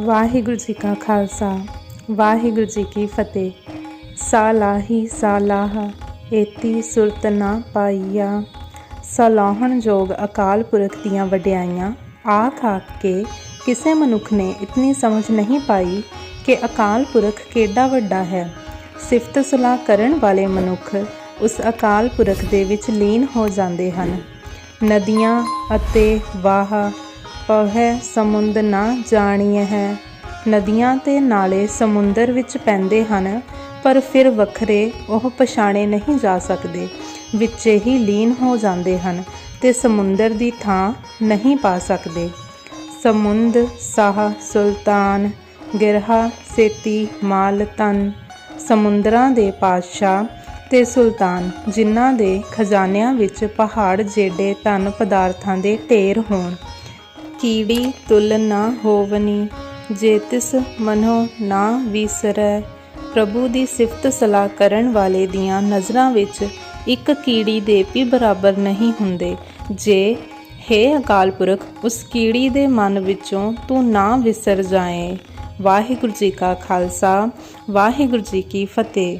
ਵਾਹਿਗੁਰੂ ਜੀ ਕਾ ਖਾਲਸਾ, ਵਾਹਿਗੁਰੂ ਜੀ ਕੀ ਫਤਿਹ। ਸਾਲਾਹੀ ਸਾਲਾਹ, ਏਤੀ ਸੁਰਤ ਨਾ ਪਾਈਆ। ਸਲਾਹਣ ਜੋਗ ਅਕਾਲ ਪੁਰਖ ਦੀਆਂ ਵਡਿਆਈਆਂ, ਆਖ ਆਖ ਕੇ ਕਿਸੇ ਮਨੁੱਖ ਨੇ ਇਤਨੀ ਸਮਝ ਨਹੀਂ ਪਾਈ ਕਿ ਅਕਾਲ ਪੁਰਖ ਕਿੱਡਾ ਵੱਡਾ ਹੈ। ਸਿਫਤ ਸਲਾਹ ਕਰਨ ਵਾਲੇ ਮਨੁੱਖ ਉਸ ਅਕਾਲ ਪੁਰਖ ਦੇ ਵਿੱਚ ਲੀਨ ਹੋ ਜਾਂਦੇ ਹਨ। ਨਦੀਆਂ ਅਤੇ ਵਾਹ ਪਵਹਿ ਸਮੁੰਦ ਨਾ ਜਾਣੀਐ ਹੈ। ਨਦੀਆਂ ਤੇ ਨਾਲੇ ਸਮੁੰਦਰ ਵਿੱਚ ਪੈਂਦੇ ਹਨ, ਪਰ ਫਿਰ ਵੱਖਰੇ ਉਹ ਪਛਾਣੇ ਨਹੀਂ ਜਾ ਸਕਦੇ। ਵਿੱਚੇ ਹੀ ਲੀਨ ਹੋ ਜਾਂਦੇ ਹਨ ਤੇ ਸਮੁੰਦਰ ਦੀ ਥਾਂ ਨਹੀਂ ਪਾ ਸਕਦੇ। ਸਮੁੰਦ, ਸਾਹ, ਸੁਲਤਾਨ, ਗਿਰਹਾ, ਸੇਤੀ, ਮਾਲ ਤਨ ਸਮੁੰਦਰਾਂ ਦੇ ਪਾਤਸ਼ਾਹ ਤੇ ਸੁਲਤਾਨ, ਜਿਨ੍ਹਾਂ ਦੇ ਖਜ਼ਾਨਿਆਂ ਵਿੱਚ ਪਹਾੜ, ਜੇਡੇ ਧਨ ਪਦਾਰਥਾਂ ਦੇ ਢੇਰ ਹੋਣ। ਕੀੜੀ ਤੁਲ ਨਾ ਹੋਵਨੀ, ਜੇ ਤਿਸ ਮਨੋ ਨਾ ਵਿਸਰੈ। ਪ੍ਰਭੂ ਦੀ ਸਿਫਤ ਸਲਾਹ ਕਰਨ ਵਾਲੇ ਦੀਆਂ ਨਜ਼ਰਾਂ ਵਿੱਚ ਇੱਕ ਕੀੜੀ ਦੇ ਵੀ ਬਰਾਬਰ ਨਹੀਂ ਹੁੰਦੇ। ਜੇ, ਹੇ ਅਕਾਲ ਪੁਰਖ, ਉਸ ਕੀੜੀ ਦੇ ਮਨ ਵਿੱਚੋਂ ਤੂੰ ਨਾ ਵਿਸਰ ਜਾਏ। ਵਾਹਿਗੁਰੂ ਜੀ ਕਾ ਖਾਲਸਾ, ਵਾਹਿਗੁਰੂ ਜੀ ਕੀ ਫਤਿਹ।